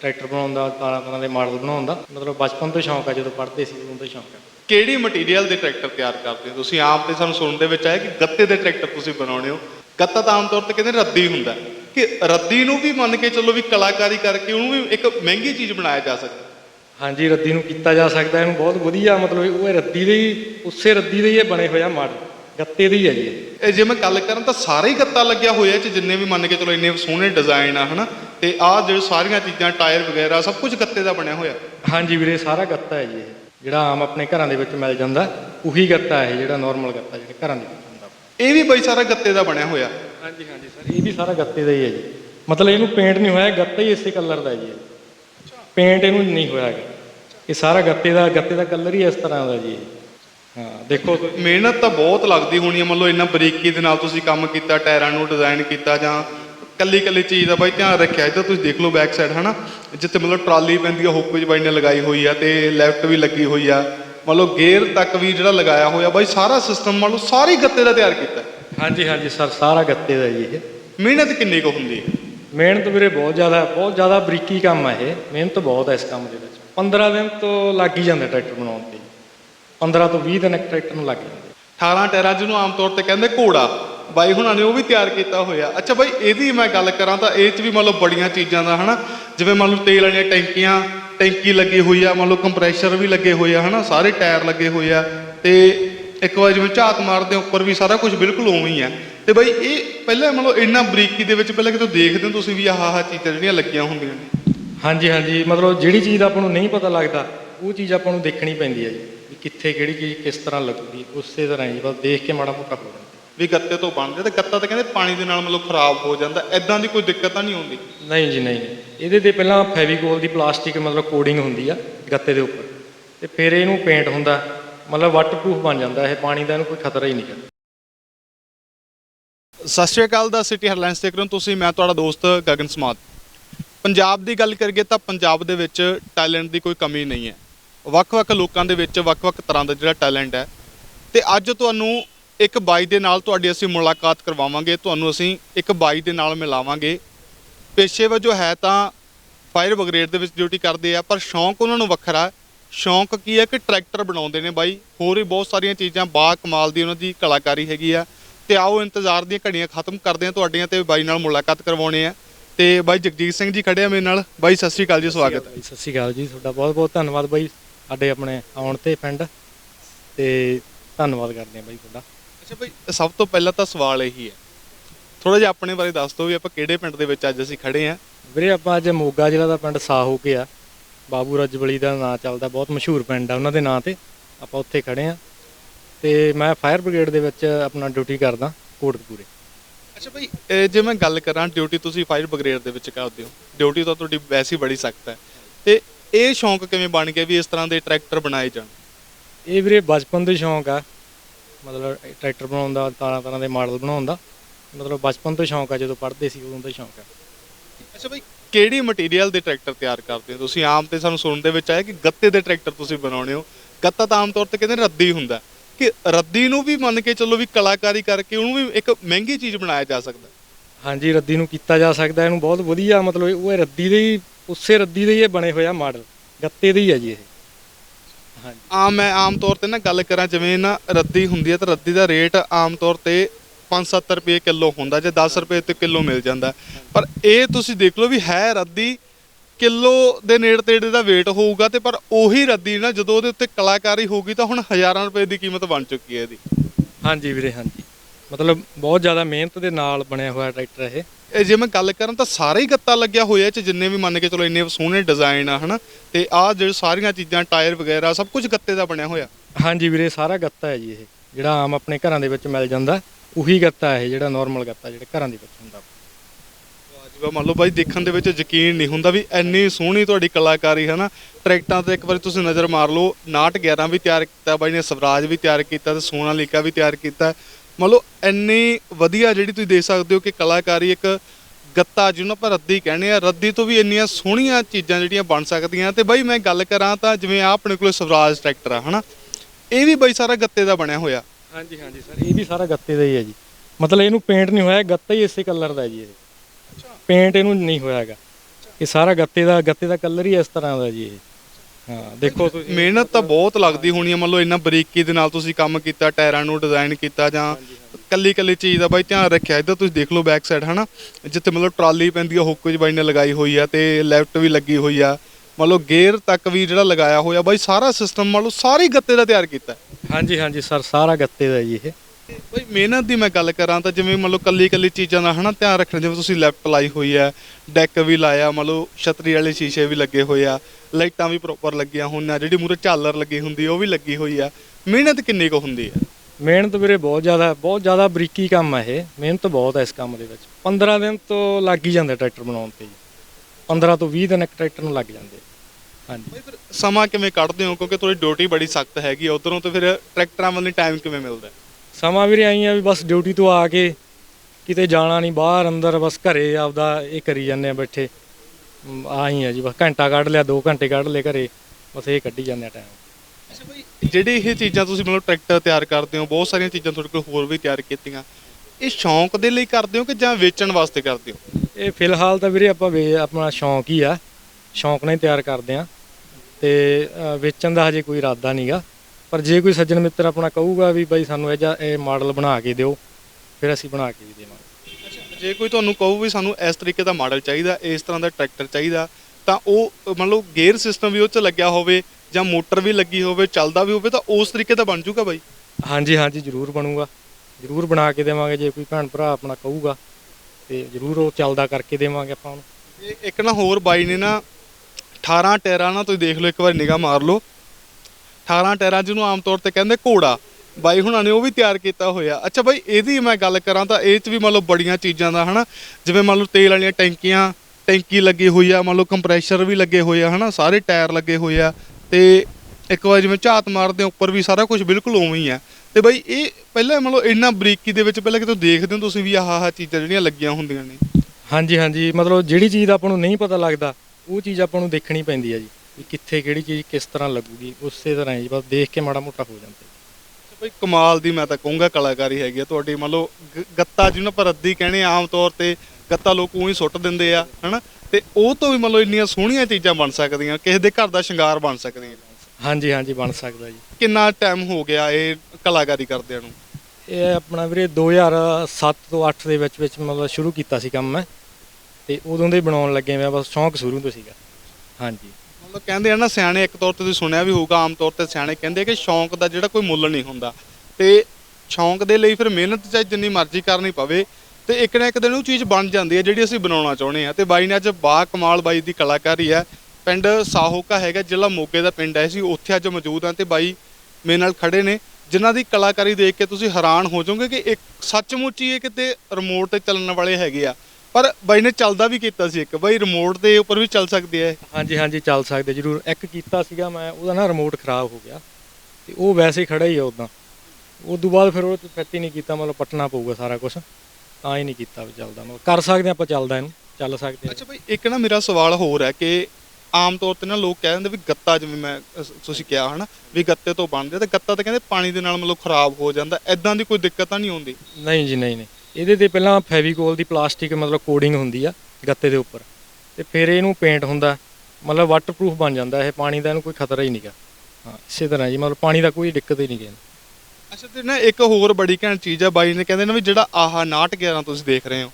Tractor ਬਣਾਉਣ ਦਾ ਤਰ੍ਹਾਂ ਤਰ੍ਹਾਂ ਦੇ ਮਾਡਲ ਬਣਾਉਣ ਦਾ ਮਤਲਬ ਬਚਪਨ ਤੋਂ ਸ਼ੌਂਕ ਆ ਜਦੋਂ ਪੜ੍ਹਦੇ ਸੀ ਉਦੋਂ ਤੋਂ ਸ਼ੌਂਕ ਆ ਕਿਹੜੀ ਮਟੀਰੀਅਲ ਦੇ ਟਰੈਕਟਰ ਤਿਆਰ ਕਰਦੇ ਹੋ? ਤੁਸੀਂ ਆਪ ਤੇ ਸਾਨੂੰ ਸੁਣਨ ਦੇ ਵਿੱਚ ਆਇਆ ਕਿ ਗੱਤੇ ਦੇ ਟਰੈਕਟਰ ਤੁਸੀਂ ਬਣਾਉਣੇ ਹੋ। ਗੱਤਾ ਤਾਂ ਆਮ ਤੌਰ ਤੇ ਕਹਿੰਦੇ ਰੱਦੀ ਹੁੰਦਾ ਕਿ ਰੱਦੀ ਨੂੰ ਵੀ ਮੰਨ ਕੇ ਚੱਲੋ ਵੀ ਕਲਾਕਾਰੀ ਕਰਕੇ ਉਹਨੂੰ ਵੀ ਇੱਕ ਮਹਿੰਗੀ ਚੀਜ਼ ਬਣਾਇਆ ਜਾ ਸਕਦਾ ਹਾਂਜੀ ਰੱਦੀ ਨੂੰ ਕੀਤਾ ਜਾ ਸਕਦਾ ਇਹਨੂੰ ਬਹੁਤ ਵਧੀਆ ਮਤਲਬ ਉਹ ਰੱਦੀ ਦੇ ਹੀ ਉਸੇ ਰੱਦੀ ਦੇ ਹੀ ਇਹ ਬਣੇ ਹੋਏ ਆ ਮਾਡਲ। ਗੱਤੇ ਦੇ ਹੀ ਹੈ ਜੀ ਇਹ। ਜੇ ਮੈਂ ਗੱਲ ਕਰਾਂ ਤਾਂ ਸਾਰੇ ਹੀ ਗੱਤਾ ਲੱਗਿਆ ਹੋਇਆ ਚ ਜਿੰਨੇ ਵੀ ਮੰਨ ਕੇ ਚਲੋ ਇੰਨੇ ਸੋਹਣੇ ਡਿਜ਼ਾਈਨ ਆ ਹਨਾ? ਤੇ ਆਹ ਜਿਹੜੇ ਸਾਰੀਆਂ ਚੀਜ਼ਾਂ ਟਾਇਰ ਵਗੈਰਾ ਸਭ ਕੁਝ ਗੱਤੇ ਦਾ ਬਣਿਆ ਹੋਇਆ। ਹਾਂਜੀ ਵੀਰੇ ਸਾਰਾ ਗੱਤਾ ਹੈ ਜੀ ਇਹ। ਜਿਹੜਾ ਆਮ ਆਪਣੇ ਘਰਾਂ ਦੇ ਵਿੱਚ ਮਿਲ ਜਾਂਦਾ ਉਹੀ ਗੱਤਾ ਹੈ ਜਿਹੜਾ ਨਾਰਮਲ ਗੱਤਾ ਜਿਹੜਾ ਘਰਾਂ ਦੇ ਵਿੱਚ ਹੁੰਦਾ। ਇਹ ਵੀ ਬਈ ਸਾਰਾ ਗੱਤੇ ਦਾ ਬਣਿਆ ਹੋਇਆ। ਹਾਂਜੀ ਹਾਂਜੀ ਸਰ ਇਹ ਵੀ ਸਾਰਾ ਗੱਤੇ ਦਾ ਹੀ ਹੈ ਜੀ। ਮਤਲਬ ਇਹਨੂੰ ਪੇਂਟ ਨਹੀਂ ਹੋਇਆ ਗੱਤਾ ਹੀ ਇਸੇ ਕਲਰ ਦਾ ਹੈ ਜੀ। ਪੇਂਟ ਇਹਨੂੰ ਨਹੀਂ ਹੋਇਆ ਹੈਗਾ। ਇਹ ਸਾਰਾ ਗੱਤੇ ਦਾ ਗੱਤੇ ਦਾ ਕਲਰ ਹੀ ਇਸ ਤਰ੍ਹਾਂ ਦਾ ਜੀ। ਹਾਂ ਦੇਖੋ ਮਿਹਨਤ ਤਾਂ ਬਹੁਤ ਲੱਗਦੀ ਹੋਣੀ ਹੈ ਮੰਨ ਲਓ ਇੰਨਾ ਬਰੀਕੀ ਦੇ ਨਾਲ ਤੁਸੀਂ ਕੰਮ ਕੀਤਾ ਟਾਇਰਾਂ ਨੂੰ ਡਿਜ਼ਾਈਨ ਕੀਤਾ ਜਾਂ ਕੱਲੀ ਕੱਲੀ ਚੀਜ਼ ਦਾ ਬਾਈ ਧਿਆਨ ਰੱਖਿਆ ਇੱਧਰ ਤੁਸੀਂ ਦੇਖ ਲਓ ਬੈਕ ਸਾਈਡ ਹਨਾ? ਜਿੱਥੇ ਮਤਲਬ ਟਰਾਲੀ ਪੈਂਦੀ ਆ ਹੁੱਕ 'ਚ ਬਾਈ ਨੇ ਲਗਾਈ ਹੋਈ ਆ ਤੇ ਲੈਫਟ ਵੀ ਲੱਗੀ ਹੋਈ ਆ। ਮੰਨ ਲਓ ਗੇਅਰ ਤੱਕ ਵੀ ਜਿਹੜਾ ਲਗਾਇਆ ਹੋਇਆ ਬਾਈ ਸਾਰਾ ਸਿਸਟਮ ਮੰਨ ਲਓ ਸਾਰੀ ਗੱਤੇ ਦਾ ਤਿਆਰ ਕੀਤਾ। ਹਾਂਜੀ ਹਾਂਜੀ ਸਰ ਸਾਰਾ ਗੱਤੇ ਦਾ ਜੀ ਇਹ। ਮਿਹਨਤ ਕਿੰਨੀ ਕੁ ਹੁੰਦੀ ਹੈ? ਮਿਹਨਤ ਵੀਰੇ ਬਹੁਤ ਜ਼ਿਆਦਾ ਬਹੁਤ ਜ਼ਿਆਦਾ ਬਰੀਕੀ ਕੰਮ ਹੈ ਇਹ। ਮਿਹਨਤ ਬਹੁਤ ਹੈ ਇਸ ਕੰਮ ਦੇ ਵਿੱਚ। 15 ਦਿਨ ਤੋਂ ਲੱਗ ਹੀ ਜਾਂਦਾ ਟਰੈਕਟਰ ਬਣਾਉਣ ਤੇ। 15 ਤੋਂ 20 ਦਿਨ ਇੱਕ ਟਰੈਕਟਰ ਨੂੰ ਲੱਗ ਜਾਂਦੇ। 18 ਟਾਇਰਾਂ ਜਿਹਨੂੰ ਆਮ ਤੌਰ ਤੇ ਕਹਿੰਦੇ ਘੋੜਾ। ਬਾਈ ਹੁਣਾਂ ਨੇ ਉਹ ਵੀ ਤਿਆਰ ਕੀਤਾ ਹੋਇਆ। ਅੱਛਾ ਬਾਈ, ਇਹਦੀ ਮੈਂ ਗੱਲ ਕਰਾਂ ਤਾਂ ਇਹ 'ਚ ਵੀ ਮਤਲਬ ਬੜੀਆਂ ਚੀਜ਼ਾਂ ਦਾ, ਹਨਾ? ਜਿਵੇਂ ਮੰਨ ਲਓ ਤੇਲ ਵਾਲੀਆਂ ਟੈਂਕੀਆਂ, ਟੈਂਕੀ ਲੱਗੀ ਹੋਈ ਆ, ਮੰਨ ਲਓ ਕੰਪਰੈਸ਼ਰ ਵੀ ਲੱਗੇ ਹੋਏ ਆ, ਹਨਾ? ਸਾਰੇ ਟਾਇਰ ਲੱਗੇ ਹੋਏ ਆ। ਤੇ ਇੱਕ ਵਾਰ ਜਿਵੇਂ ਝਾਤ ਮਾਰਦੇ ਉੱਪਰ ਵੀ ਸਾਰਾ ਕੁਝ ਬਿਲਕੁਲ ਉਵੇਂ ਹੀ ਆ। ਤੇ ਬਾਈ, ਇਹ ਪਹਿਲਾਂ ਮੰਨ ਲਓ ਇੰਨਾ ਬਰੀਕੀ ਦੇ ਵਿੱਚ ਪਹਿਲਾਂ ਕਿਤੇ ਦੇਖਦੇ ਹੋ ਤੁਸੀਂ ਵੀ ਆਹ ਆਹ ਚੀਜ਼ਾਂ ਜਿਹੜੀਆਂ ਲੱਗੀਆਂ ਹੁੰਦੀਆਂ ਨੇ? ਹਾਂਜੀ ਹਾਂਜੀ। ਮਤਲਬ ਜਿਹੜੀ ਚੀਜ਼ ਦਾ ਆਪਾਂ ਨੂੰ ਨਹੀਂ ਪਤਾ ਲੱਗਦਾ, ਉਹ ਚੀਜ਼ ਆਪਾਂ ਨੂੰ ਦੇਖਣੀ ਪੈਂਦੀ ਹੈ ਜੀ, ਵੀ ਕਿੱਥੇ ਕਿਹੜੀ ਚੀਜ਼ ਕਿਸ ਤਰ੍ਹਾਂ ਲੱਗਦੀ, ਉਸੇ ਤਰ੍ਹਾਂ ਜੀ ਬਸ ਦੇਖ ਕੇ ਮਾੜਾ ਮੋਟਾ ਹੋ ਵੀ ਗੱਤੇ ਤੋਂ ਬਣਦੇ ਤੇ ਗੱਤਾ ਤਾਂ ਕਹਿੰਦੇ ਪਾਣੀ ਦੇ ਨਾਲ ਮਤਲਬ ਖਰਾਬ ਹੋ ਜਾਂਦਾ ਐਦਾਂ ਦੀ ਕੋਈ ਦਿੱਕਤ ਤਾਂ ਨਹੀਂ ਆਉਂਦੀ? ਨਹੀਂ ਜੀ ਨਹੀਂ ਨਹੀਂ। ਇਹਦੇ ਤੇ ਪਹਿਲਾਂ ਫੈਵੀਕੋਲ ਦੀ ਪਲਾਸਟਿਕ ਮਤਲਬ ਕੋਡਿੰਗ ਹੁੰਦੀ ਆ ਗੱਤੇ ਦੇ ਉੱਪਰ। ਤੇ ਫਿਰ ਇਹਨੂੰ ਪੇਂਟ ਹੁੰਦਾ ਮਤਲਬ ਵਾਟਰਪ੍ਰੂਫ ਬਣ ਜਾਂਦਾ ਇਹ ਪਾਣੀ ਦਾ ਇਹਨੂੰ ਕੋਈ ਖਤਰਾ ਹੀ ਨਹੀਂ ਹੈ ਸਤਿ ਸ਼੍ਰੀ ਅਕਾਲ ਦਾ ਸਿਟੀ ਹੈਡਲਾਈਨਸ ਦੇਖ ਰਹੇ ਹੋ ਤੁਸੀਂ ਮੈਂ ਤੁਹਾਡਾ ਦੋਸਤ ਗਗਨ ਸਮਾਦ। ਪੰਜਾਬ ਦੀ ਗੱਲ ਕਰੀਏ ਤਾਂ ਪੰਜਾਬ ਦੇ ਵਿੱਚ ਟੈਲੈਂਟ ਦੀ ਕੋਈ ਕਮੀ ਨਹੀਂ ਹੈ। ਵੱਖ-ਵੱਖ ਲੋਕਾਂ ਦੇ ਵਿੱਚ ਵੱਖ-ਵੱਖ ਤਰ੍ਹਾਂ ਦਾ ਜਿਹੜਾ ਟੈਲੈਂਟ ਹੈ। ਤੇ ਅੱਜ ਤੁਹਾਨੂੰ ਇੱਕ ਬਾਈ ਦੇ ਨਾਲ ਤੁਹਾਡੀ ਅਸੀਂ ਮੁਲਾਕਾਤ ਕਰਵਾਵਾਂਗੇ ਤੁਹਾਨੂੰ ਅਸੀਂ ਇੱਕ ਬਾਈ ਦੇ ਨਾਲ ਮਿਲਾਵਾਂਗੇ। ਪੇਸ਼ੇ ਵਜੋਂ ਹੈ ਤਾਂ ਫਾਇਰ ਬ੍ਰਿਗੇਡ ਦੇ ਵਿੱਚ ਡਿਊਟੀ ਕਰਦੇ ਆ ਪਰ ਸ਼ੌਂਕ ਉਹਨਾਂ ਨੂੰ ਵੱਖਰਾ। ਸ਼ੌਂਕ ਕੀ ਹੈ ਕਿ ਟਰੈਕਟਰ ਬਣਾਉਂਦੇ ਨੇ ਬਾਈ। ਹੋਰ ਵੀ ਬਹੁਤ ਸਾਰੀਆਂ ਚੀਜ਼ਾਂ ਬਾ ਕਮਾਲ ਦੀ ਉਹਨਾਂ ਦੀ ਕਲਾਕਾਰੀ ਹੈਗੀ ਆ। ਤੇ ਆਓ ਇੰਤਜ਼ਾਰ ਦੀਆਂ ਘੜੀਆਂ ਖਤਮ ਕਰਦੇ ਆ ਤੁਹਾਡੀਆਂ ਤੇ ਬਾਈ ਨਾਲ ਮੁਲਾਕਾਤ ਕਰਵਾਉਣੇ ਆ। ਤੇ ਬਾਈ ਜਗਜੀਤ ਸਿੰਘ ਜੀ ਖੜੇ ਆ ਮੇਰੇ ਨਾਲ। ਬਾਈ ਸਤਿ ਸ਼੍ਰੀ ਅਕਾਲ ਜੀ ਸਵਾਗਤ ਹੈ। ਸਤਿ ਸ਼੍ਰੀ ਅਕਾਲ ਜੀ। ਤੁਹਾਡਾ ਬਹੁਤ ਬਹੁਤ ਧੰਨਵਾਦ ਬਾਈ। ਸਾਡੇ ਆਪਣੇ ਆਉਣ ਤੇ ਪਿੰਡ। ਤੇ ਧੰਨਵਾਦ ਕਰਦੇ ਆ ਬਾਈ ਤੁਹਾਡਾ। ਅੱਛਾ ਬਾਈ ਸਭ ਤੋਂ ਪਹਿਲਾਂ ਤਾਂ ਸਵਾਲ ਇਹੀ ਹੈ। ਥੋੜਾ ਜਿਹਾ ਆਪਣੇ ਬਾਰੇ ਦੱਸ ਦਿਓ ਵੀ ਆਪਾਂ ਕਿਹੜੇ ਪਿੰਡ ਦੇ ਵਿੱਚ ਅੱਜ ਅਸੀਂ ਖੜੇ ਆ ਵੀਰੇ ਆਪਾਂ ਅੱਜ ਮੋਗਾ ਜ਼ਿਲ੍ਹਾ ਦਾ ਪਿੰਡ ਸਾਹੋ ਕੇ ਆ। ਬਾਬੂ ਰਜਬਲੀ ਦਾ ਨਾਂ ਚੱਲਦਾ ਬਹੁਤ ਮਸ਼ਹੂਰ ਪਿੰਡ ਆ ਉਹਨਾਂ ਦੇ ਨਾਂ ਤੇ ਆਪਾਂ ਉੱਥੇ ਖੜੇ ਆ ਤੇ ਮੈਂ ਫਾਇਰ ਬ੍ਰਿਗੇਡ ਦੇ ਵਿੱਚ ਆਪਣਾ ਡਿਊਟੀ ਕਰਦਾ ਕੋਟਕਪੂਰੇ। ਅੱਛਾ ਭਾਈ ਇਹ ਜੇ ਮੈਂ ਗੱਲ ਕਰਾਂ ਡਿਊਟੀ ਤੁਸੀਂ ਫਾਇਰ ਬ੍ਰਿਗੇਡ ਦੇ ਵਿੱਚ ਕਰਦੇ ਹੋ। ਡਿਊਟੀ ਤਾਂ ਤੁਹਾਡੀ ਵੈਸੇ ਬੜੀ ਸਖਤ ਹੈ। ਤੇ ਇਹ ਸ਼ੌਂਕ ਕਿਵੇਂ ਬਣ ਗਿਆ ਵੀ ਇਸ ਤਰ੍ਹਾਂ ਦੇ ਟਰੈਕਟਰ ਬਣਾਏ ਜਾਣ? ਇਹ ਵੀਰੇ ਬਚਪਨ ਤੋਂ ਹੀ ਸ਼ੌਂਕ ਆ। ਮਤਲਬ ਟਰੈਕਟਰ ਬਣਾਉਣ ਦਾ ਤਰ੍ਹਾਂ ਤਰ੍ਹਾਂ ਦੇ ਮਾਡਲ ਬਣਾਉਣ ਦਾ। ਮਤਲਬ ਬਚਪਨ ਤੋਂ ਸ਼ੌਂਕ ਆ ਜਦੋਂ ਪੜ੍ਹਦੇ ਸੀ ਉਦੋਂ ਤੋਂ ਸ਼ੌਂਕ ਆ ਅੱਛਾ ਭਾਈ ਕਿਹੜੀ ਮਟੀਰੀਅਲ ਦੇ ਟਰੈਕਟਰ ਤਿਆਰ ਕਰਦੇ ਹੋ ਤੁਸੀਂ? ਆਮ ਤੇ ਸਾਨੂੰ ਸੁਣਨ ਦੇ ਵਿੱਚ ਆਇਆ ਕਿ ਗੱਤੇ ਦੇ ਟਰੈਕਟਰ ਤੁਸੀਂ ਬਣਾਉਣੇ ਹੋ। ਗੱਤਾ ਤਾਂ ਆਮ ਤੌਰ ਤੇ ਕਹਿੰਦੇ ਰੱਦੀ ਹੁੰਦਾ। ਕਿ ਰੱਦੀ ਨੂੰ ਵੀ ਮੰਨ ਕੇ ਚੱਲੋ ਵੀ ਕਲਾਕਾਰੀ ਕਰਕੇ ਉਹਨੂੰ ਵੀ ਇੱਕ ਮਹਿੰਗੀ ਚੀਜ਼ ਬਣਾਇਆ ਜਾ ਸਕਦਾ। ਹਾਂਜੀ ਰੱਦੀ ਨੂੰ ਕੀਤਾ ਜਾ ਸਕਦਾ ਇਹਨੂੰ ਬਹੁਤ ਵਧੀਆ ਮਤਲਬ ਉਹ ਰੱਦੀ ਦੇ ਹੀ ਉਸੇ ਰੱਦੀ ਦੇ ਹੀ ਇਹ ਬਣੇ ਹੋਏ ਆ ਮਾਡਲ। ਗੱਤੇ ਦੇ ਹੀ ਹੈ ਜੀ ਇਹ। ਆਮ ਮੈਂ ਆਮ ਤੌਰ ਤੇ ਨਾ ਗੱਲ ਕਰਾਂ, ਜਿਵੇਂ ਨਾ ਰੱਦੀ ਹੁੰਦੀ ਹੈ ਤਾਂ ਰੱਦੀ ਦਾ ਰੇਟ ਆਮ ਤੌਰ ਤੇ 5-7 ਰੁਪਏ ਕਿਲੋ ਹੁੰਦਾ ਜੇ 10 ਰੁਪਏ ਤੇ ਕਿਲੋ ਮਿਲ ਜਾਂਦਾ। ਪਰ ਇਹ ਤੁਸੀਂ ਦੇਖ ਲਓ ਵੀ ਹੈ ਰੱਦੀ, ਕਿਲੋ ਦੇ ਨੇੜੇ ਤੇੜੇ ਦਾ weight ਹੋਊਗਾ ਤੇ ਪਰ ਉਹੀ ਰੱਦੀ ਨਾ ਜਦੋਂ ਉਹਦੇ ਉੱਤੇ ਕਲਾਕਾਰੀ ਹੋਊਗੀ ਤਾਂ ਹੁਣ ਹਜ਼ਾਰਾਂ ਰੁਪਏ ਦੀ ਕੀਮਤ ਬਣ ਚੁੱਕੀ ਹੈ ਇਹਦੀ। ਹਾਂਜੀ ਵੀਰੇ, ਹਾਂਜੀ। ਮਤਲਬ ਬਹੁਤ ਜ਼ਿਆਦਾ ਮਿਹਨਤ ਦੇ ਨਾਲ ਬਣਿਆ ਹੋਇਆ ਟਰੈਕਟਰ ਇਹ। ਇਹ ਜੇ ਮੈਂ ਗੱਲ ਕਰਾਂ ਤਾਂ ਸਾਰੇ ਹੀ ਗੱਤਾ ਲੱਗਿਆ ਹੋਇਆ ਚ ਜਿੰਨੇ ਵੀ ਮੰਨ ਕੇ ਚਲੋ ਇੰਨੇ ਸੋਹਣੇ ਡਿਜ਼ਾਈਨ ਆ ਹਨਾ? ਤੇ ਆਹ ਜਿਹੜੇ ਸਾਰੀਆਂ ਚੀਜ਼ਾਂ ਟਾਇਰ ਵਗੈਰਾ ਸਭ ਕੁਝ ਗੱਤੇ ਦਾ ਬਣਿਆ ਹੋਇਆ। ਹਾਂਜੀ ਵੀਰੇ ਸਾਰਾ ਗੱਤਾ ਹੈ ਜੀ ਇਹ। ਜਿਹੜਾ ਆਮ ਆਪਣੇ ਘਰਾਂ ਦੇ ਵਿੱਚ ਮਿਲ ਜਾਂਦਾ ਉਹੀ ਗੱਤਾ ਹੈ ਜਿਹੜਾ ਨਾਰਮਲ ਗੱਤਾ ਜਿਹੜਾ ਘਰਾਂ ਦੇ ਵਿੱਚ ਹੁੰਦਾ। ਵਾਜਿਬਾ ਮੰਨ ਲਓ ਬਾਈ ਦੇਖਣ ਦੇ ਵਿੱਚ ਯਕੀਨ ਨਹੀਂ ਹੁੰਦਾ ਵੀ ਇੰਨੀ ਸੋਹਣੀ ਤੁਹਾਡੀ ਕਲਾਕਾਰੀ ਹੈ ਨਾ ਟਰੈਕਟਰਾਂ ਤੇ ਇੱਕ ਵਾਰੀ ਤੁਸੀਂ ਨਜ਼ਰ ਮਾਰ ਲਓ 911 ਵੀ ਤਿਆਰ ਕੀਤਾ ਬਾਈ ਨੇ ਸਵਰਾਜ ਵੀ ਤਿਆਰ ਕੀਤਾ ਤੇ ਸੋਨਾਲੀਕਾ ਵੀ ਤਿਆਰ ਕੀਤਾ। ਮੰਨ ਲਓ ਇੰਨੀ ਵਧੀਆ ਜਿਹੜੀ ਤੁਸੀਂ ਦੇਖ ਸਕਦੇ ਹੋ ਕਿ ਕਲਾਕਾਰੀ ਇੱਕ ਗੱਤਾ ਜਿਹਨੂੰ ਆਪਾਂ ਰੱਦੀ ਕਹਿੰਦੇ ਆ ਰੱਦੀ ਤੋਂ ਵੀ ਇੰਨੀਆਂ ਸੋਹਣੀਆਂ ਚੀਜ਼ਾਂ ਜਿਹੜੀਆਂ ਬਣ ਸਕਦੀਆਂ ਤੇ ਬਾਈ ਮੈਂ ਗੱਲ ਕਰਾਂ ਤਾਂ ਜਿਵੇਂ ਆਹ ਆਪਣੇ ਕੋਲ ਸਵਰਾਜ ਟਰੈਕਟਰ ਆ ਹਨਾ? ਇਹ ਵੀ ਬਾਈ ਸਾਰਾ ਗੱਤੇ ਦਾ ਬਣਿਆ ਹੋਇਆ। ਹਾਂਜੀ ਹਾਂਜੀ ਸਰ ਇਹ ਵੀ ਸਾਰਾ ਗੱਤੇ ਦਾ ਹੀ ਹੈ ਜੀ। ਮਤਲਬ ਇਹਨੂੰ ਪੇਂਟ ਨਹੀਂ ਹੋਇਆ ਗੱਤਾ ਹੀ ਇਸੇ ਕਲਰ ਦਾ ਜੀ ਇਹ। ਪੇਂਟ ਇਹਨੂੰ ਨਹੀਂ ਹੋਇਆ ਹੈਗਾ। ਇਹ ਸਾਰਾ ਗੱਤੇ ਦਾ ਗੱਤੇ ਦਾ ਕਲਰ ਹੀ ਇਸ ਤਰ੍ਹਾਂ ਦਾ ਜੀ ਇਹ। ਹਾਂ ਦੇਖੋ ਤੁਸੀਂ ਮਿਹਨਤ ਤਾਂ ਬਹੁਤ ਲੱਗਦੀ ਹੋਣੀ ਹੈ ਮੰਨ ਲਓ ਇੰਨਾ ਬਰੀਕੀ ਦੇ ਨਾਲ ਤੁਸੀਂ ਕੰਮ ਕੀਤਾ ਟਾਇਰਾਂ ਨੂੰ ਡਿਜ਼ਾਈਨ ਕੀਤਾ ਜਾਂ ਕੱਲੀ ਕੱਲੀ ਚੀਜ਼ ਦਾ ਬਾਈ ਧਿਆਨ ਰੱਖਿਆ ਇੱਧਰ ਤੁਸੀਂ ਦੇਖ ਲਓ ਬੈਕ ਸਾਈਡ ਹਨਾ? ਜਿੱਥੇ ਮਤਲਬ ਟਰਾਲੀ ਪੈਂਦੀ ਆ ਹੁੱਕ ਚ ਬਾਈ ਨੇ ਲਗਾਈ ਹੋਈ ਆ ਤੇ ਲੈਫਟ ਵੀ ਲੱਗੀ ਹੋਈ ਆ। ਮੰਨ ਲਓ ਗੇਅਰ ਤੱਕ ਵੀ ਜਿਹੜਾ ਲਗਾਇਆ ਹੋਇਆ ਬਾਈ ਸਾਰਾ ਸਿਸਟਮ ਮੰਨ ਲਓ ਸਾਰੀ ਗੱਤੇ ਦਾ ਤਿਆਰ ਕੀਤਾ। ਹਾਂਜੀ ਹਾਂਜੀ ਸਰ ਸਾਰਾ ਗੱਤੇ ਦਾ ਜੀ ਇਹ। ਬਈ ਮਿਹਨਤ ਦੀ ਮੈਂ ਗੱਲ ਕਰਾਂ ਤਾਂ ਜਿਵੇਂ ਮੰਨ ਲਓ ਕੱਲੀ ਕੱਲੀ ਚੀਜ਼ਾਂ ਦਾ ਹਨਾ ਧਿਆਨ ਰੱਖਣਾ ਜਿਵੇਂ ਤੁਸੀਂ ਲੈਫਟ ਲਾਈ ਹੋਈ ਹੈ ਡੈਕ ਵੀ ਲਾਇਆ ਮੰਨ ਲਓ ਛਤਰੀ ਵਾਲੇ ਸ਼ੀਸ਼ੇ ਵੀ ਲੱਗੇ ਹੋਏ ਆ ਲਾਈਟਾਂ ਵੀ ਪ੍ਰੋਪਰ ਲੱਗੀਆਂ ਹੋਈਆਂ ਜਿਹੜੀ ਮੂਰੇ ਝਾਲਰ ਲੱਗੀ ਹੁੰਦੀ ਉਹ ਵੀ ਲੱਗੀ ਹੋਈ ਆ। ਮਿਹਨਤ ਕਿੰਨੀ ਕੁ ਹੁੰਦੀ ਹੈ ਮਿਹਨਤ ਵੀਰੇ ਬਹੁਤ ਜ਼ਿਆਦਾ ਬਹੁਤ ਜ਼ਿਆਦਾ ਬਰੀਕੀ ਕੰਮ ਹੈ ਇਹ ਮਿਹਨਤ ਬਹੁਤ ਹੈ ਇਸ ਕੰਮ ਦੇ ਵਿੱਚ। 15 ਦਿਨ ਤੋਂ ਲੱਗ ਹੀ ਜਾਂਦੇ ਟਰੈਕਟਰ ਬਣਾਉਣ ਤੇ ਜੀ। 15 ਤੋਂ 20 ਦਿਨ ਇੱਕ ਟਰੈਕਟਰ ਨੂੰ ਲੱਗ ਜਾਂਦੇ। ਹਾਂਜੀ। ਬਈ ਫਿਰ ਸਮਾਂ ਕਿਵੇਂ ਕੱਢਦੇ ਹੋ? ਕਿਉਂਕਿ ਤੁਹਾਡੀ ਡਿਊਟੀ ਬੜੀ ਸਖਤ ਹੈਗੀ ਉਧਰੋਂ ਤੇ ਫਿਰ ਟਰੈਕਟਰਾਂ ਵੱਲ ਟਾਈਮ ਕਿਵੇਂ ਮਿਲਦਾ? ਸਮਾਂ ਵੀਰੇ ਆਈ ਆ ਵੀ ਬਸ ਡਿਊਟੀ ਤੋਂ ਆ ਕੇ ਕਿਤੇ ਜਾਣਾ ਨਹੀਂ ਬਾਹਰ ਅੰਦਰ ਬਸ ਘਰੇ ਆਪਦਾ ਇਹ ਕਰੀ ਜਾਂਦੇ ਆ ਬੈਠੇ। ਆਹੀ ਆ ਜੀ ਬਸ ਘੰਟਾ ਕੱਢ ਲਿਆ 2 ਘੰਟੇ ਕੱਢ ਲਏ ਘਰੇ ਬਸ ਇਹ ਕੱਢੀ ਜਾਂਦੇ ਆ ਟਾਈਮ ਜਿਹੜੇ ਇਹ ਚੀਜ਼ਾਂ ਤੁਸੀਂ ਮਤਲਬ ਟਰੈਕਟਰ ਤਿਆਰ ਕਰਦੇ ਹੋ ਬਹੁਤ ਸਾਰੀਆਂ ਚੀਜ਼ਾਂ ਤੁਹਾਡੇ ਕੋਲ ਹੋਰ ਵੀ ਤਿਆਰ ਕੀਤੀਆਂ। ਇਹ ਸ਼ੌਂਕ ਦੇ ਲਈ ਕਰਦੇ ਹੋ ਕਿ ਜਾਂ ਵੇਚਣ ਵਾਸਤੇ ਕਰਦੇ ਹੋ? ਇਹ ਫਿਲਹਾਲ ਤਾਂ ਵੀਰੇ ਆਪਾਂ ਆਪਣਾ ਸ਼ੌਂਕ ਹੀ ਆ। ਸ਼ੌਂਕ ਨਾਲ ਹੀ ਤਿਆਰ ਕਰਦੇ ਆ। ਤੇ ਵੇਚਣ ਦਾ ਹਜੇ ਕੋਈ ਇਰਾਦਾ ਨਹੀਂਗਾ ਪਰ ਜੇ ਕੋਈ ਸੱਜਣ ਮਿੱਤਰ ਆਪਣਾ ਕਹੂਗਾ ਵੀ ਬਾਈ ਸਾਨੂੰ ਇਹ ਜਿਹਾ ਇਹ ਮਾਡਲ ਬਣਾ ਕੇ ਦਿਓ ਫਿਰ ਅਸੀਂ ਬਣਾ ਕੇ ਵੀ ਦੇਵਾਂਗੇ। ਅੱਛਾ ਜੇ ਕੋਈ ਤੁਹਾਨੂੰ ਕਹੂ ਵੀ ਸਾਨੂੰ ਇਸ ਤਰੀਕੇ ਦਾ ਮਾਡਲ ਚਾਹੀਦਾ ਇਸ ਤਰ੍ਹਾਂ ਦਾ ਟਰੈਕਟਰ ਚਾਹੀਦਾ ਤਾਂ ਉਹ ਮੰਨ ਲਓ ਗੇਅਰ ਸਿਸਟਮ ਵੀ ਉਹ 'ਚ ਲੱਗਿਆ ਹੋਵੇ ਜਾਂ ਮੋਟਰ ਵੀ ਲੱਗੀ ਹੋਵੇ ਚੱਲਦਾ ਵੀ ਹੋਵੇ ਤਾਂ ਉਸ ਤਰੀਕੇ ਦਾ ਬਣ ਜਾਊਗਾ ਬਾਈ? ਹਾਂਜੀ ਹਾਂਜੀ ਜ਼ਰੂਰ ਬਣੂਗਾ। ਜ਼ਰੂਰ ਬਣਾ ਕੇ ਦੇਵਾਂਗੇ ਜੇ ਕੋਈ ਭੈਣ ਭਰਾ ਆਪਣਾ ਕਹੂਗਾ ਤੇ ਜ਼ਰੂਰ ਉਹ ਚੱਲਦਾ ਕਰਕੇ ਦੇਵਾਂਗੇ ਆਪਾਂ ਉਹਨੂੰ। ਇਹ ਇੱਕ ਨਾ ਹੋਰ ਬਾਈ ਨੇ ਨਾ 18 ਟਾਇਰਾਂ ਨਾ ਤੁਸੀਂ ਦੇਖ ਲਓ ਇੱਕ ਵਾਰ ਨਿਗਾਹ ਮਾਰ ਲਓ। 18 ਟਾਇਰਾਂ ਜਿਹਨੂੰ ਆਮ ਤੌਰ ਤੇ ਕਹਿੰਦੇ ਘੋੜਾ। ਬਾਈ ਹੁਣਾਂ ਨੇ ਉਹ ਵੀ ਤਿਆਰ ਕੀਤਾ ਹੋਇਆ। ਅੱਛਾ ਬਾਈ, ਇਹਦੀ ਮੈਂ ਗੱਲ ਕਰਾਂ ਤਾਂ ਇਹ 'ਚ ਵੀ ਮੰਨ ਲਓ ਬੜੀਆਂ ਚੀਜ਼ਾਂ ਦਾ, ਹਨਾ? ਜਿਵੇਂ ਮੰਨ ਲਓ ਤੇਲ ਵਾਲੀਆਂ ਟੈਂਕੀਆਂ, ਟੈਂਕੀ ਲੱਗੀ ਹੋਈ ਆ, ਮੰਨ ਲਓ ਕੰਪਰੈਸ਼ਰ ਵੀ ਲੱਗੇ ਹੋਏ ਆ, ਹਨਾ? ਸਾਰੇ ਟਾਇਰ ਲੱਗੇ ਹੋਏ ਆ। ਤੇ ਇੱਕ ਵਾਰ ਜਿਵੇਂ ਝਾਤ ਮਾਰਦੇ ਉੱਪਰ ਵੀ ਸਾਰਾ ਕੁਝ ਬਿਲਕੁਲ ਉਵੇਂ ਹੀ ਆ। ਤੇ ਬਾਈ, ਇਹ ਪਹਿਲਾਂ ਮੰਨ ਲਓ ਇੰਨਾ ਬਰੀਕੀ ਦੇ ਵਿੱਚ ਪਹਿਲਾਂ ਕਿਤੇ ਦੇਖਦੇ ਹੋ ਤੁਸੀਂ ਵੀ ਆਹ ਆਹ ਚੀਜ਼ਾਂ ਜਿਹੜੀਆਂ ਲੱਗੀਆਂ ਹੁੰਦੀਆਂ ਨੇ? ਹਾਂਜੀ ਹਾਂਜੀ। ਮਤਲਬ ਜਿਹੜੀ ਚੀਜ਼ ਦਾ ਆਪਾਂ ਨੂੰ ਨਹੀਂ ਪਤਾ ਲੱਗਦਾ, ਉਹ ਚੀਜ਼ ਆਪਾਂ ਨੂੰ ਦੇਖਣੀ ਪੈਂਦੀ ਹੈ ਜੀ। ਵੀ ਕਿੱਥੇ ਕਿਹੜੀ ਚੀਜ਼ ਕਿਸ ਤਰ੍ਹਾਂ ਲੱਗੂਗੀ ਉਸੇ ਤਰ੍ਹਾਂ ਹੀ ਬਸ ਦੇਖ ਕੇ ਮਾੜਾ ਮੋਟਾ ਹੋ ਜਾਂਦਾ। ਬਈ ਕਮਾਲ ਦੀ ਮੈਂ ਤਾਂ ਕਹੂੰਗਾ ਕਲਾਕਾਰੀ ਹੈਗੀ ਆ ਤੁਹਾਡੀ। ਮੰਨ ਲਓ ਗ- ਗੱਤਾ ਜਿਹਨੂੰ ਆਪਾਂ ਰੱਦੀ ਕਹਿੰਦੇ ਆ ਆਮ ਤੌਰ ਤੇ ਗੱਤਾ ਲੋਕ ਉਹੀ ਸੁੱਟ ਦਿੰਦੇ ਆ ਹਨਾ? ਤੇ ਉਹ ਤੋਂ ਵੀ ਮੰਨ ਲਓ ਇੰਨੀਆਂ ਸੋਹਣੀਆਂ ਚੀਜ਼ਾਂ ਬਣ ਸਕਦੀਆਂ ਕਿਸੇ ਦੇ ਘਰ ਦਾ ਸ਼ਿੰਗਾਰ ਬਣ ਸਕਦੀਆਂ। ਹਾਂਜੀ ਹਾਂਜੀ ਬਣ ਸਕਦਾ ਜੀ। ਕਿੰਨਾ ਟਾਈਮ ਹੋ ਗਿਆ ਇਹ ਕਲਾਕਾਰੀ ਕਰਦਿਆਂ ਨੂੰ? ਇਹ ਆਪਣਾ ਵੀਰੇ 2007 ਤੋਂ 8 ਦੇ ਵਿੱਚ ਵਿੱਚ ਮਤਲਬ ਸ਼ੁਰੂ ਕੀਤਾ ਸੀ ਕੰਮ ਮੈਂ। ਤੇ ਉਦੋਂ ਦੇ ਬਣਾਉਣ ਲੱਗੇ ਮੈਂ ਬਸ ਸ਼ੌਂਕ ਸ਼ੁਰੂ ਤੋਂ ਸੀਗਾ। ਹਾਂਜੀ। ਮਤਲਬ ਕਹਿੰਦੇ ਆ ਨਾ, ਸਿਆਣੇ ਇੱਕ ਤੌਰ ਤੇ ਤੁਸੀਂ ਸੁਣਿਆ ਵੀ ਹੋਊਗਾ, ਆਮ ਤੌਰ ਤੇ ਸਿਆਣੇ ਕਹਿੰਦੇ ਕਿ ਸ਼ੌਂਕ ਦਾ ਜਿਹੜਾ ਕੋਈ ਮੁੱਲ ਨਹੀਂ ਹੁੰਦਾ। ਤੇ ਸ਼ੌਂਕ ਦੇ ਲਈ ਫਿਰ ਮਿਹਨਤ ਚਾਹੇ ਜਿੰਨੀ ਮਰਜ਼ੀ ਕਰਨੀ ਪਵੇ, ਤੇ ਇੱਕ ਨਾ ਇੱਕ ਦਿਨ ਉਹ ਚੀਜ਼ ਬਣ ਜਾਂਦੀ ਹੈ ਜਿਹੜੀ ਅਸੀਂ ਬਣਾਉਣਾ ਚਾਹੁੰਦੇ ਆ ਤੇ ਬਾਈ ਨੇ ਅੱਜ ਬਾ ਕਮਾਲ ਬਾਈ ਦੀ ਕਲਾਕਾਰੀ ਹੈ। ਪਿੰਡ ਸਾਹੋਕਾ ਹੈਗਾ, ਜ਼ਿਲ੍ਹਾ ਮੋਗੇ ਦਾ ਪਿੰਡ ਹੈ ਸੀ ਉੱਥੇ ਅੱਜ ਮੌਜੂਦ ਆ ਤੇ ਬਾਈ ਮੇਰੇ ਨਾਲ ਖੜੇ ਨੇ। ਜਿਨ੍ਹਾਂ ਦੀ ਕਲਾਕਾਰੀ ਦੇਖ ਕੇ ਤੁਸੀਂ ਹੈਰਾਨ ਹੋ ਜਾਓਗੇ ਕਿ ਇੱਕ ਸੱਚਮੁੱਚ ਹੀ ਇਹ ਕਿਤੇ ਰਿਮੋਟ ਤੇ ਚੱਲਣ ਵਾਲੇ ਹੈਗੇ ਆ। ਪਰ ਬਾਈ ਨੇ ਚੱਲਦਾ ਵੀ ਕੀਤਾ ਸੀ ਇੱਕ ਬਾਈ ਰਿਮੋਟ ਦੇ ਉੱਪਰ ਵੀ ਚੱਲ ਸਕਦੇ ਆ ਇਹ। ਹਾਂਜੀ ਹਾਂਜੀ ਚੱਲ ਸਕਦੇ ਜ਼ਰੂਰ। ਇੱਕ ਕੀਤਾ ਸੀਗਾ ਮੈਂ ਉਹਦਾ ਨਾ ਰਿਮੋਟ ਖਰਾਬ ਹੋ ਗਿਆ। ਤੇ ਉਹ ਵੈਸੇ ਹੀ ਖੜਾ ਹੀ ਆ ਉਦਾਂ ਉਸ ਤੋਂ ਬਾਅਦ ਫਿਰ ਉਹ ਤੇ ਹੀ ਨਹੀਂ ਕੀਤਾ ਮਤਲਬ ਪਟਣਾ ਪਊਗਾ ਸਾਰਾ ਕੁਝ ਤਾਂ ਹੀ ਨਹੀਂ ਕੀਤਾ ਵੀ ਚੱਲਦਾ। ਮਤਲਬ ਕਰ ਸਕਦੇ ਹਾਂ ਆਪਾਂ ਚੱਲਦਾ ਇਹਨੂੰ ਚੱਲ ਸਕਦੇ ਹਾਂ। ਅੱਛਾ ਭਾਈ ਇੱਕ ਨਾ ਮੇਰਾ ਸਵਾਲ ਹੋਰ ਹੈ ਕਿ ਆਮ ਤੌਰ ਤੇ ਨਾ ਲੋਕ ਕਹਿ ਦਿੰਦੇ ਵੀ ਗੱਤਾ ਜਿਵੇਂ ਮੈਂ ਤੁਸੀਂ ਕਿਹਾ ਹਨਾ ਵੀ ਗੱਤੇ ਤੋਂ ਬਣਦੇ ਤੇ ਗੱਤਾ ਤਾਂ ਕਹਿੰਦੇ ਪਾਣੀ ਦੇ ਨਾਲ ਮਤਲਬ ਖਰਾਬ ਹੋ ਜਾਂਦਾ ਐਦਾਂ ਦੀ ਕੋਈ ਦਿੱਕਤ ਤਾਂ ਨਹੀਂ ਆਉਂਦੀ? ਨਹੀਂ ਜੀ ਨਹੀਂ ਨਹੀਂ। ਇਹਦੇ ਤੇ ਪਹਿਲਾਂ ਫੈਵੀਕੋਲ ਦੀ ਪਲਾਸਟਿਕ ਮਤਲਬ ਕੋਡਿੰਗ ਹੁੰਦੀ ਆ ਗੱਤੇ ਦੇ ਉੱਪਰ। ਤੇ ਫਿਰ ਇਹਨੂੰ ਪੇਂਟ ਹੁੰਦਾ, ਮਤਲਬ ਵਾਟਰਪ੍ਰੂਫ ਬਣ ਜਾਂਦਾ, ਇਹ ਪਾਣੀ ਦਾ ਇਹਨੂੰ ਕੋਈ ਖਤਰਾ ਹੀ ਨਹੀਂਗਾ। ਹਾਂ, ਇਸੇ ਤਰ੍ਹਾਂ ਜੀ, ਮਤਲਬ ਪਾਣੀ ਦਾ ਕੋਈ ਦਿੱਕਤ ਹੀ ਨਹੀਂ ਗੀ ਅੱਛਾ, ਤੇ ਨਾ ਇੱਕ ਹੋਰ ਬੜੀ ਘੈਂਟ ਚੀਜ਼ ਆ ਬਾਈ ਨੇ, ਕਹਿੰਦੇ ਨਾ ਵੀ ਜਿਹੜਾ ਆਹ 911 ਤੁਸੀਂ ਦੇਖ ਰਹੇ ਹੋ,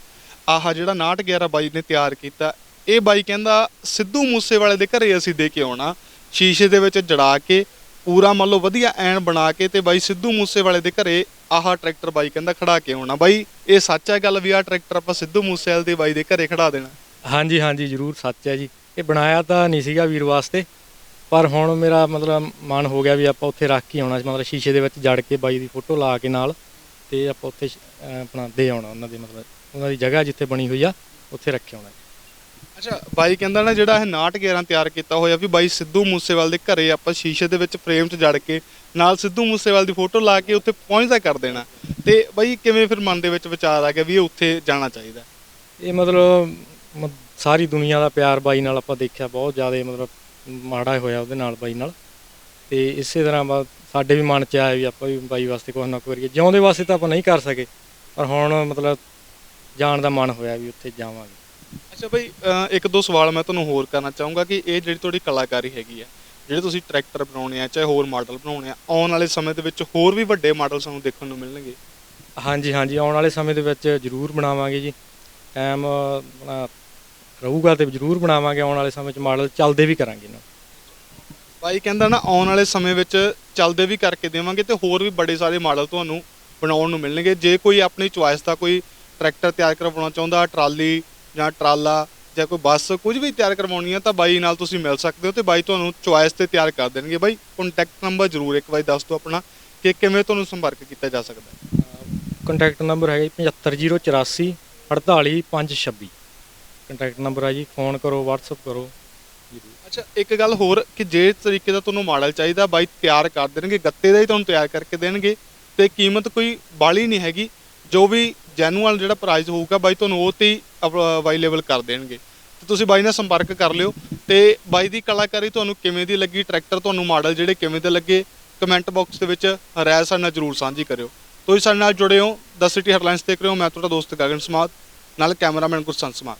ਆਹ ਜਿਹੜਾ 911 ਬਾਈ ਨੇ ਤਿਆਰ ਕੀਤਾ, ਇਹ ਬਾਈ ਕਹਿੰਦਾ ਸਿੱਧੂ ਮੂਸੇਵਾਲੇ ਦੇ ਘਰੇ ਅਸੀਂ ਦੇ ਕੇ ਆਉਣਾ, ਸ਼ੀਸ਼ੇ ਦੇ ਵਿੱਚ ਜੜਾ ਕੇ ਪੂਰਾ ਮੰਨ ਲਓ ਵਧੀਆ ਐਨ ਬਣਾ ਕੇ ਤੇ ਬਾਈ ਸਿੱਧੂ ਮੂਸੇਵਾਲੇ ਦੇ ਘਰੇ ਆਹ ਟਰੈਕਟਰ ਬਾਈ ਕਹਿੰਦਾ ਖੜਾ ਕੇ ਆਉਣਾ। ਬਾਈ, ਇਹ ਸੱਚ ਹੈ ਗੱਲ ਵੀ ਆਹ ਟਰੈਕਟਰ ਆਪਾਂ ਸਿੱਧੂ ਮੂਸੇਵਾਲੇ ਦੇ ਬਾਈ ਦੇ ਘਰੇ ਖੜਾ ਦੇਣਾ? ਹਾਂਜੀ ਹਾਂਜੀ, ਜ਼ਰੂਰ ਸੱਚ ਹੈ ਜੀ। ਇਹ ਬਣਾਇਆ ਤਾਂ ਨਹੀਂ ਸੀਗਾ ਵੀਰ ਵਾਸਤੇ, ਪਰ ਹੁਣ ਮੇਰਾ ਮਤਲਬ ਮਨ ਹੋ ਗਿਆ ਵੀ ਆਪਾਂ ਉੱਥੇ ਰੱਖ ਕੇ ਆਉਣਾ, ਮਤਲਬ ਸ਼ੀਸ਼ੇ ਦੇ ਵਿੱਚ ਜੜ ਕੇ ਬਾਈ ਦੀ ਫੋਟੋ ਲਾ ਕੇ ਨਾਲ ਤੇ ਆਪਾਂ ਉੱਥੇ ਸ਼- ਆਪਣਾ ਦੇ ਆਉਣਾ ਉਹਨਾਂ ਦੇ ਮਤਲਬ, ਉਹਨਾਂ ਦੀ ਜਗ੍ਹਾ ਜਿੱਥੇ ਬਣੀ ਹੋਈ ਆ, ਉੱਥੇ ਰੱਖੇ ਆਉਣਾ। ਅੱਛਾ, ਬਾਈ ਕਹਿੰਦਾ ਨਾ ਜਿਹੜਾ ਇਹ 911 ਤਿਆਰ ਕੀਤਾ ਹੋਇਆ ਵੀ ਬਾਈ ਸਿੱਧੂ ਮੂਸੇਵਾਲ ਦੇ ਘਰੇ ਆਪਾਂ ਸ਼ੀਸ਼ੇ ਦੇ ਵਿੱਚ ਫਰੇਮ 'ਚ ਜੜ ਕੇ ਨਾਲ ਸਿੱਧੂ ਮੂਸੇਵਾਲ ਦੀ ਫੋਟੋ ਲਾ ਕੇ ਉੱਥੇ ਪਹੁੰਚਦਾ ਕਰ ਦੇਣਾ। ਤੇ ਬਾਈ ਕਿਵੇਂ ਫਿਰ ਮਨ ਦੇ ਵਿੱਚ ਵਿਚਾਰ ਆ ਗਿਆ ਵੀ ਇਹ ਉੱਥੇ ਜਾਣਾ ਚਾਹੀਦਾ ਇਹ ਮਤਲਬ ਮ- ਸਾਰੀ ਦੁਨੀਆ ਦਾ ਪਿਆਰ ਬਾਈ ਨਾਲ ਆਪਾਂ ਦੇਖਿਆ ਬਹੁਤ ਜ਼ਿਆਦਾ ਮਤਲਬ ਮਾੜਾ ਹੋਇਆ ਉਹਦੇ ਨਾਲ ਬਾਈ ਨਾਲ। ਤੇ ਇਸੇ ਤਰ੍ਹਾਂ ਬਾ ਸਾਡੇ ਵੀ ਮਨ ਚ ਆਇਆ ਵੀ ਆਪਾਂ ਵੀ ਬਾਈ ਵਾਸਤੇ ਕੁਛ ਨਾ ਕੁਛ ਕਰੀਏ। ਜਿਉਂਦੇ ਵਾਸਤੇ ਤਾਂ ਆਪਾਂ ਨਹੀਂ ਕਰ ਸਕੇ, ਪਰ ਹੁਣ ਮਤਲਬ ਜਾਣ ਦਾ ਮਨ ਹੋਇਆ ਵੀ ਉੱਥੇ ਜਾਵਾਂਗੇ। ਅੱਛਾ ਭਾਈ ਅ, ਇੱਕ ਦੋ ਸਵਾਲ ਮੈਂ ਤੁਹਾਨੂੰ ਹੋਰ ਕਰਨਾ ਚਾਹੂੰਗਾ ਕਿ ਇਹ ਜਿਹੜੀ ਤੁਹਾਡੀ ਕਲਾਕਾਰੀ ਹੈਗੀ ਆ ਜਿਹੜੇ ਤੁਸੀਂ ਟਰੈਕਟਰ ਬਣਾਉਣੇ ਆ ਚਾਹੇ ਹੋਰ ਮਾਡਲ ਬਣਾਉਣੇ ਆ ਆਉਣ ਵਾਲੇ ਸਮੇਂ ਦੇ ਵਿੱਚ ਹੋਰ ਵੀ ਵੱਡੇ ਮਾਡਲ ਸਾਨੂੰ ਦੇਖਣ ਨੂੰ ਮਿਲਣਗੇ? ਹਾਂਜੀ ਹਾਂਜੀ ਆਉਣ ਵਾਲੇ ਸਮੇਂ ਦੇ ਵਿੱਚ ਜ਼ਰੂਰ ਬਣਾਵਾਂਗੇ ਜੀ। ਟਾਈਮ ਆਪਣਾ ਰਹੂਗਾ ਤੇ ਜ਼ਰੂਰ ਬਣਾਵਾਂਗੇ ਆਉਣ ਵਾਲੇ ਸਮੇਂ 'ਚ ਮਾਡਲ ਚੱਲਦੇ ਵੀ ਕਰਾਂਗੇ ਨਾ। ਭਾਈ ਕਹਿੰਦਾ ਨਾ ਆਉਣ ਵਾਲੇ ਸਮੇਂ ਵਿੱਚ ਚੱਲਦੇ ਵੀ ਕਰਕੇ ਦੇਵਾਂਗੇ ਤੇ ਹੋਰ ਵੀ ਬੜੇ ਸਾਰੇ ਮਾਡਲ ਤੁਹਾਨੂੰ ਬਣਾਉਣ ਨੂੰ ਮਿਲਣਗੇ। ਜੇ ਕੋਈ ਆਪਣੀ ਚੁਆਇਸ ਦਾ ਕੋਈ ਟਰੈਕਟਰ ਤਿਆਰ ਕਰਵਾਉਣਾ ਚਾਹੁੰਦਾ ਟਰਾਲੀ ਜਾਂ ਟਰਾਲਾ ਜਾਂ ਕੋਈ ਬੱਸ ਕੁਝ ਵੀ ਤਿਆਰ ਕਰਵਾਉਣੀ ਹੈ ਤਾਂ ਬਾਈ ਨਾਲ ਤੁਸੀਂ ਮਿਲ ਸਕਦੇ ਹੋ ਤੇ ਬਾਈ ਤੁਹਾਨੂੰ ਚੁਆਇਸ ਤੇ ਤਿਆਰ ਕਰ ਦੇਣਗੇ। ਬਾਈ ਕੰਟੈਕਟ ਨੰਬਰ ਜ਼ਰੂਰ ਇੱਕ ਵਾਰੀ ਦੱਸ ਦਿਓ ਆਪਣਾ ਕਿ ਕਿਵੇਂ ਤੁਹਾਨੂੰ ਸੰਪਰਕ ਕੀਤਾ ਜਾ ਸਕਦਾ ਹੈ। ਕੰਟੈਕਟ ਨੰਬਰ ਹੈਗਾ ਜੀ 75084 48526 ਕੰਟੈਕਟ ਨੰਬਰ ਹੈ ਜੀ ਫੋਨ ਕਰੋ WhatsApp ਕਰੋ। ਅੱਛਾ ਇੱਕ ਗੱਲ ਹੋਰ ਕਿ ਜੇ ਤਰੀਕੇ ਦਾ ਤੁਹਾਨੂੰ ਮਾਡਲ ਚਾਹੀਦਾ ਬਾਈ ਤਿਆਰ ਕਰ ਦੇਣਗੇ ਗੱਤੇ ਦਾ ਹੀ ਤੁਹਾਨੂੰ ਤਿਆਰ ਕਰਕੇ ਦੇਣਗੇ ਤੇ ਕੀਮਤ ਕੋਈ ਬਾਲੀ ਨਹੀਂ ਹੈਗੀ। ਜੋ ਵੀ ਜੈਨੂਅਲ ਜਿਹੜਾ ਪ੍ਰਾਈਸ ਹੋਊਗਾ ਬਾਈ ਤੁਹਾਨੂੰ ਉਹ ਤੇ ਹੀ ਅਵੇਲੇਬਲ ਕਰ ਦੇਣਗੇ। ਤੇ ਤੁਸੀਂ ਬਾਈ ਨਾਲ ਸੰਪਰਕ ਕਰ ਲਿਓ। ਤੇ ਬਾਈ ਦੀ ਕਲਾਕਾਰੀ ਤੁਹਾਨੂੰ ਕਿਵੇਂ ਦੀ ਲੱਗੀ? ਟਰੈਕਟਰ ਤੁਹਾਨੂੰ ਮਾਡਲ ਜਿਹੜੇ ਕਿਵੇਂ ਦੇ ਲੱਗੇ? ਕਮੈਂਟ ਬਾਕਸ ਦੇ ਵਿੱਚ ਰਾਏ ਸਾਡੇ ਨਾਲ ਜਰੂਰ ਸਾਂਝੀ ਕਰਿਓ। ਤੁਸੀਂ ਸਾਡੇ ਨਾਲ ਜੁੜੇ ਹੋ ਦ ਸਿਟੀ ਹੈਡਲਾਈਨਸ ਦੇਖ ਰਹੇ ਹੋ। ਮੈਂ ਤੁਹਾਡਾ ਦੋਸਤ ਗਗਨ ਸਮਾਦ, ਨਾਲ ਕੈਮਰਾਮੈਨ ਗੁਰਸੰਤ ਸਮਾਦ।